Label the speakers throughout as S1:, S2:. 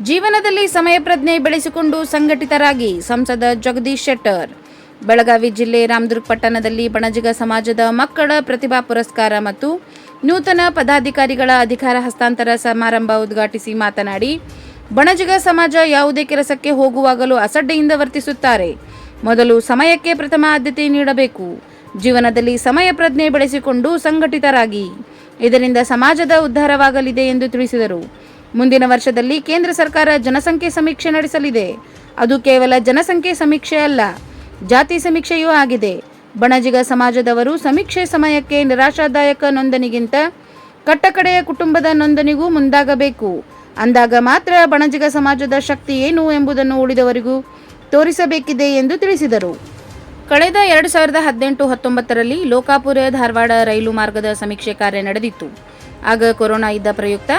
S1: ಜೀವನದಲ್ಲಿ ಸಮಯ ಪ್ರಜ್ಞೆ ಬೆಳೆಸಿಕೊಂಡು ಸಂಘಟಿತರಾಗಿ ಸಂಸದ ಜಗದೀಶ್ ಶೆಟ್ಟರ್. ಬೆಳಗಾವಿ ಜಿಲ್ಲೆ ರಾಮದುರ್ಗ ಪಟ್ಟಣದಲ್ಲಿ ಬಣಜಿಗ ಸಮಾಜದ ಮಕ್ಕಳ ಪ್ರತಿಭಾ ಪುರಸ್ಕಾರ ಮತ್ತು ನೂತನ ಪದಾಧಿಕಾರಿಗಳ ಅಧಿಕಾರ ಹಸ್ತಾಂತರ ಸಮಾರಂಭ ಉದ್ಘಾಟಿಸಿ ಮಾತನಾಡಿ, ಬಣಜಿಗ ಸಮಾಜ ಯಾವುದೇ ಕೆಲಸಕ್ಕೆ ಹೋಗುವಾಗಲೂ ಅಸಡ್ಡೆಯಿಂದ ವರ್ತಿಸುತ್ತಾರೆ. ಮೊದಲು ಸಮಯಕ್ಕೆ ಪ್ರಥಮ ಆದ್ಯತೆ ನೀಡಬೇಕು. ಜೀವನದಲ್ಲಿ ಸಮಯ ಪ್ರಜ್ಞೆ ಬೆಳೆಸಿಕೊಂಡು ಸಂಘಟಿತರಾಗಿ. ಇದರಿಂದ ಸಮಾಜದ ಉದ್ಧಾರವಾಗಲಿದೆ ಎಂದು ತಿಳಿಸಿದರು. ಮುಂದಿನ ವರ್ಷದಲ್ಲಿ ಕೇಂದ್ರ ಸರ್ಕಾರ ಜನಸಂಖ್ಯೆ ಸಮೀಕ್ಷೆ ನಡೆಸಲಿದೆ. ಅದು ಕೇವಲ ಜನಸಂಖ್ಯೆ ಸಮೀಕ್ಷೆ ಅಲ್ಲ, ಜಾತಿ ಸಮೀಕ್ಷೆಯೂ ಆಗಿದೆ. ಬಣಜಿಗ ಸಮಾಜದವರು ಸಮೀಕ್ಷೆ ಸಮಯಕ್ಕೆ ನಿರಾಶಾದಾಯಕ ನೋಂದಣಿಗಿಂತ ಕಟ್ಟಕಡೆಯ ಕುಟುಂಬದ ನೋಂದಣಿಗೂ ಮುಂದಾಗಬೇಕು. ಅಂದಾಗ ಮಾತ್ರ ಬಣಜಿಗ ಸಮಾಜದ ಶಕ್ತಿ ಏನು ಎಂಬುದನ್ನು ಉಳಿದವರಿಗೂ ತೋರಿಸಬೇಕಿದೆ ಎಂದು ತಿಳಿಸಿದರು. ಕಳೆದ ಎರಡು ಸಾವಿರದ ಹದಿನೆಂಟು ಹತ್ತೊಂಬತ್ತರಲ್ಲಿ ಲೋಕಾಪುರ ಧಾರವಾಡ ರೈಲು ಮಾರ್ಗದ ಸಮೀಕ್ಷೆ ಕಾರ್ಯ ನಡೆದಿತ್ತು. ಆಗ ಕೊರೋನಾ ಇದ್ದ ಪ್ರಯುಕ್ತ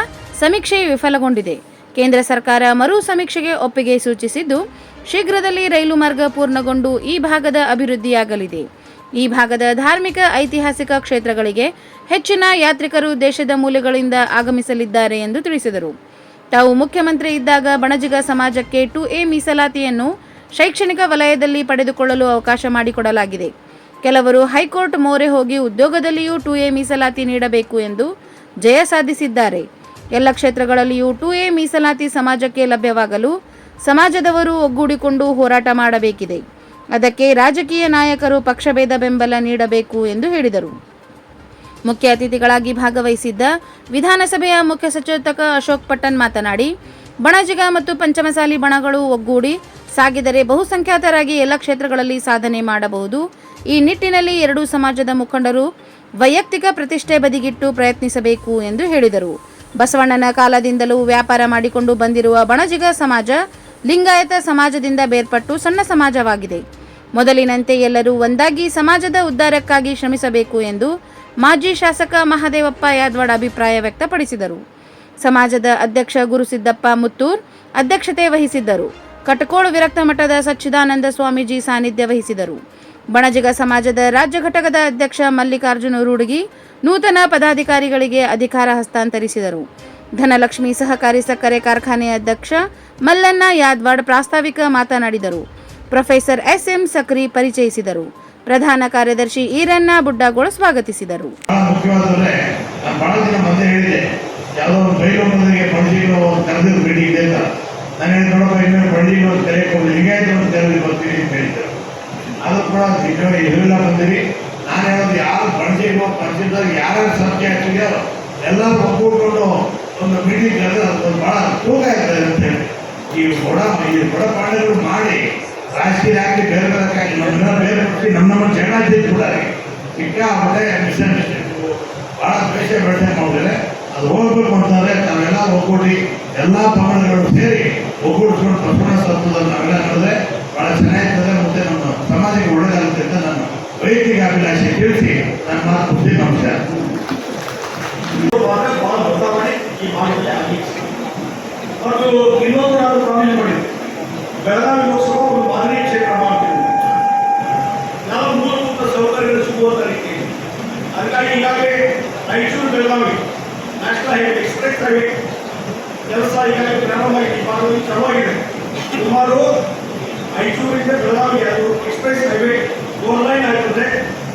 S1: ಸಮೀಕ್ಷೆ ವಿಫಲಗೊಂಡಿದೆ. ಕೇಂದ್ರ ಸರ್ಕಾರ ಮರು ಸಮೀಕ್ಷೆಗೆ ಒಪ್ಪಿಗೆ ಸೂಚಿಸಿದ್ದು, ಶೀಘ್ರದಲ್ಲಿ ರೈಲು ಮಾರ್ಗ ಪೂರ್ಣಗೊಂಡು ಈ ಭಾಗದ ಅಭಿವೃದ್ಧಿಯಾಗಲಿದೆ. ಈ ಭಾಗದ ಧಾರ್ಮಿಕ, ಐತಿಹಾಸಿಕ ಕ್ಷೇತ್ರಗಳಿಗೆ ಹೆಚ್ಚಿನ ಯಾತ್ರಿಕರು ದೇಶದ ಮೂಲೆಗಳಿಂದ ಆಗಮಿಸಲಿದ್ದಾರೆ ಎಂದು ತಿಳಿಸಿದರು. ತಾವು ಮುಖ್ಯಮಂತ್ರಿ ಇದ್ದಾಗ ಬಣಜಿಗ ಸಮಾಜಕ್ಕೆ ಟು ಎ ಮೀಸಲಾತಿಯನ್ನು ಶೈಕ್ಷಣಿಕ ವಲಯದಲ್ಲಿ ಪಡೆದುಕೊಳ್ಳಲು ಅವಕಾಶ ಮಾಡಿಕೊಡಲಾಗಿದೆ. ಕೆಲವರು ಹೈಕೋರ್ಟ್ ಮೋರೆ ಹೋಗಿ ಉದ್ಯೋಗದಲ್ಲಿಯೂ ಟು ಎ ಮೀಸಲಾತಿ ನೀಡಬೇಕು ಎಂದು ಜಯ ಸಾಧಿಸಿದ್ದಾರೆ. ಎಲ್ಲ ಕ್ಷೇತ್ರಗಳಲ್ಲಿಯೂ ಟು ಎ ಮೀಸಲಾತಿ ಸಮಾಜಕ್ಕೆ ಲಭ್ಯವಾಗಲು ಸಮಾಜದವರು ಒಗ್ಗೂಡಿಕೊಂಡು ಹೋರಾಟ ಮಾಡಬೇಕಿದೆ. ಅದಕ್ಕೆ ರಾಜಕೀಯ ನಾಯಕರು ಪಕ್ಷಭೇದ ಬೆಂಬಲ ನೀಡಬೇಕು ಎಂದು ಹೇಳಿದರು. ಮುಖ್ಯ ಅತಿಥಿಗಳಾಗಿ ಭಾಗವಹಿಸಿದ್ದ ವಿಧಾನಸಭೆಯ ಮುಖ್ಯ ಸಚೇತಕ ಅಶೋಕ್ ಪಟ್ಟನ್ ಮಾತನಾಡಿ ಬಣಜಿಗ ಮತ್ತು ಪಂಚಮಸಾಲಿ ಬಣಗಳು ಒಗ್ಗೂಡಿ ಸಾಗಿದರೆ ಬಹುಸಂಖ್ಯಾತರಾಗಿ ಎಲ್ಲ ಕ್ಷೇತ್ರಗಳಲ್ಲಿ ಸಾಧನೆ ಮಾಡಬಹುದು. ಈ ನಿಟ್ಟಿನಲ್ಲಿ ಎರಡೂ ಸಮಾಜದ ಮುಖಂಡರು ವೈಯಕ್ತಿಕ ಪ್ರತಿಷ್ಠೆ ಬದಿಗಿಟ್ಟು ಪ್ರಯತ್ನಿಸಬೇಕು ಎಂದು ಹೇಳಿದರು. ಬಸವಣ್ಣನ ಕಾಲದಿಂದಲೂ ವ್ಯಾಪಾರ ಮಾಡಿಕೊಂಡು ಬಂದಿರುವ ಬಣಜಿಗ ಸಮಾಜ ಲಿಂಗಾಯತ ಸಮಾಜದಿಂದ ಬೇರ್ಪಟ್ಟು ಸಣ್ಣ ಸಮಾಜವಾಗಿದೆ. ಮೊದಲಿನಂತೆ ಎಲ್ಲರೂ ಒಂದಾಗಿ ಸಮಾಜದ ಉದ್ಧಾರಕ್ಕಾಗಿ ಶ್ರಮಿಸಬೇಕು ಎಂದು ಮಾಜಿ ಶಾಸಕ ಮಹದೇವಪ್ಪ ಯಾದವಾಡ ಅಭಿಪ್ರಾಯ ವ್ಯಕ್ತಪಡಿಸಿದರು. ಸಮಾಜದ ಅಧ್ಯಕ್ಷ ಗುರುಸಿದ್ದಪ್ಪ ಮುತ್ತೂರ್ ಅಧ್ಯಕ್ಷತೆ ವಹಿಸಿದ್ದರು. ಕಟಕೋಳು ವಿರಕ್ತ ಮಠದ ಸಚ್ಚಿದಾನಂದ ಸ್ವಾಮೀಜಿ ಸಾನ್ನಿಧ್ಯ ವಹಿಸಿದರು. ಬಣಜಿಗ ಸಮಾಜದ ರಾಜ್ಯ ಘಟಕದ ಅಧ್ಯಕ್ಷ ಮಲ್ಲಿಕಾರ್ಜುನ ರೂಡಗಿ ನೂತನ ಪದಾಧಿಕಾರಿಗಳಿಗೆ ಅಧಿಕಾರ ಹಸ್ತಾಂತರಿಸಿದರು. ಧನಲಕ್ಷ್ಮಿ ಸಹಕಾರಿ ಸಕ್ಕರೆ ಕಾರ್ಖಾನೆ ಅಧ್ಯಕ್ಷ ಮಲ್ಲಣ್ಣ ಯಾದ್ವಾಡ್ ಪ್ರಾಸ್ತಾವಿಕ ಮಾತನಾಡಿದರು. ಪ್ರೊಫೆಸರ್ ಎಸ್ ಎಂ ಸಕ್ರಿ ಪರಿಚಯಿಸಿದರು. ಪ್ರಧಾನ ಕಾರ್ಯದರ್ಶಿ ಈರಣ್ಣ ಬುಡ್ಡಾಗೋಳ ಸ್ವಾಗತಿಸಿದರು.
S2: ನಾನು ಅಂತ. ನೋಡಪ್ಪ ತೆರೆಯಕ್ಕೆ ಹೋಗಿ ಲಿಂಗಾಯತ ಒಂದು ತೆರೆದು ಬರ್ತೀನಿ ಅಂತ ಅದು ಕೂಡ ನಿಜವೇ ಇರಲಿಲ್ಲ ಬಂದಿರಿ. ನಾನು ಹೇಳೋದು ಯಾರು ಪಣಜಿಗಳು ಪಂಚದಾಗ ಯಾರ್ಯಾರು ಸಂಖ್ಯೆ ಆಗ್ತಿದೆಯೋ ಎಲ್ಲರೂ ಒಗ್ಗೂಡ್ಕೊಂಡು ಒಂದು ಮೀಟಿಂಗ್ ಕರೆದ್ರೆ ಒಂದು ಭಾಳ ತೂಕ ಇರ್ತದೆ ಅಂತೇಳಿ ಈ ಬಡ ಈ ಬಡ ಪಾಂಡ್ಯರು ಮಾಡಿ ರಾಜಕೀಯ ಆಗಿ ಬೇರೆ ಬೇರೆ ನಮ್ಮ ಬೇರೆ ಪಕ್ಷಿ, ನಮ್ಮ ನಮ್ಮ ಜೈಲು ಕೂಡ ಸಿಕ್ಕಾಪಟ್ಟೆ ಮಿಸ್ಅಂಡರ್ಸ್ಟ್ಯಾಂಡಿಂಗು ಭಾಳ ದ್ವೇಷ ಬೆಳೆ ಮಾಡಿದರೆ ಅದು ಹೋಗ್ಬೇಕು ಅಂತಂದರೆ ತಾವೆಲ್ಲ ಒಗ್ಗೂಡಿ ಎಲ್ಲ ಪಂಗಡಗಳು ಸೇರಿ ಒಗ್ಗೂಡಿಸ್ಕೊಂಡು ಬಸವಣ್ಣ ಸತ್ತದ ನಾವೆಲ್ಲ ನಡೆದ್ರೆ ಭಾಳ ಚೆನ್ನಾಗಿರ್ತದೆ. ನಾನು ವೈಯಕ್ತಿಕ ಅಭಿಲಾಷೆ ತಿಳಿಸಿ ನನ್ನ ಮಾತು ಮುಗಿಸಿ ನಮಸ್ಕಾರ
S3: ಭಾಗ ಬಹಳ ಬದಲಾವಣೆ ಈ ಭಾಗದಲ್ಲಿ ಆಗಿದೆ ಮತ್ತು ಇನ್ನೊಂದು ನಾನು ಪ್ರಾಮಿಸ್ ಮಾಡಿದ್ದೆ ಬೆಳಗಾವಿ ಲೋಕಸಭಾ ಒಂದು ಮಾದರಿ ಕ್ಷೇತ್ರ ಮಾಡ್ತೀನಿ ನಾವು ಮೂಲಭೂತ ಸೌಕರ್ಯಗಳು ಸಿಗುವಂತ ರೀತಿ ಅದಕ್ಕಾಗಿ ಈಗಾಗಲೇ Raichur Belagavi national highway express highway ಕೆಲಸ ಈಗಾಗಲೇ ಪ್ರಾರಂಭ ಆಗಿದೆ ಈ ಭಾಗದಲ್ಲಿ ಶುರುವಾಗಿದೆ ಸುಮಾರು ರಾಯಚೂರಿಂದ ಬೆಳಗಾವಿ ಅದು ಎಕ್ಸ್ಪ್ರೆಸ್ ಹೈವೇ ಫೋರ್ ಲೈನ್ ಆಗ್ತದೆ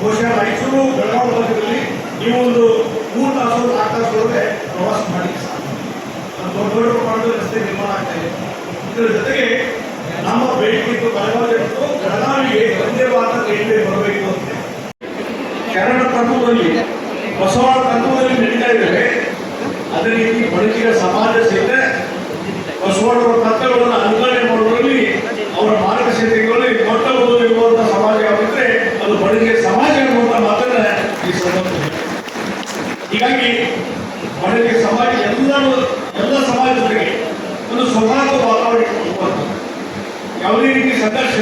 S3: ಬಹುಶಃ ರಾಯಚೂರು, ಬೆಳಗಾವಿ ಭಾಗದಲ್ಲಿ ನೀವು ಒಂದು ಮೂರು ತಾಸು, ನಾಲ್ಕು ತಾಸು ಪ್ರವಾಸ ಮಾಡಿ ದೊಡ್ಡ ದೊಡ್ಡ ಪ್ರಮಾಣದ ರಸ್ತೆ ನಿರ್ಮಾಣ ಆಗ್ತಾ ಇದೆ. ಇದರ ಜೊತೆಗೆ ನಮ್ಮ ಬೇಡಿಕೆ ಇತ್ತು ಬೆಳಗಾವಿ ಇತ್ತು. ಬೆಳಗಾವಿಗೆ ಒಂದೇ ಭಾರತ ರೈಲ್ವೆ ಬರಬೇಕು ಅಂತ. ಕನ್ನಡ ತತ್ವದಲ್ಲಿ ಬಸವಾಳ ತತ್ವದಲ್ಲಿ ನಡೀತಾ ಇದ್ದಾರೆ ಅದೇ ರೀತಿ ಬಣಜಿಗ ಸಮಾಜ ಸೇರಿದೆ. ಬಸವಾಳವರ ತತ್ವಗಳನ್ನು ಅನುಕರಣೆ ಮಾಡುವಲ್ಲಿ ಅವರ ಮಾರ್ಗದರ್ಶಕಗಳಲ್ಲಿ ದೊಡ್ಡ ಒಂದು ಇರುವಂತಹ ಸಮಾಜ ಯಾವಿದ್ರೆ ಅದು ಬಣಜಿಗ ಸಮಾಜ ಎನ್ನುವಂತ ಮಾತನ್ನ ಈ ಸಂದರ್ಭದಲ್ಲಿ ಹೀಗಾಗಿ ಬಣಜಿಗ ಸಮಾಜ ಎಲ್ಲರೂ, ಎಲ್ಲ ಸಮಾಜದವರಿಗೆ ಒಂದು ಸ್ವಭಾವ ವಾತಾವರಣ ಯಾವುದೇ ರೀತಿ ಸಂಘರ್ಷ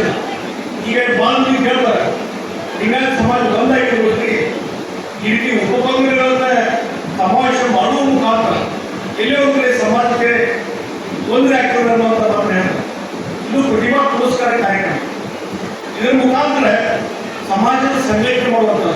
S3: ಈಗ ಬಾಂಧವ್ಯ ಕೇಳ್ತಾರೆ ಹಿಂಗಾಗಿ ಸಮಾಜ ಒಂದಾಗಿರ್ಬೇಕು ಈ ರೀತಿ ಉಪಕಂಗಗಳನ್ನ ಸಮಾವೇಶ ಮಾಡುವ ಮುಖಾಂತರ ಎಲ್ಲೇ ಸಮಾಜಕ್ಕೆ ತೊಂದರೆ ಆಗ್ತದೆ ಅನ್ನುವಂಥ ಇದು ಪ್ರತಿಭಾ ಪುರಸ್ಕಾರ ಕಾರ್ಯಕ್ರಮ. ಇದರ ಮುಖಾಂತರ ಸಮಾಜದ ಸಂಘಟನೆ ಮಾಡುವಂಥದ್ದು.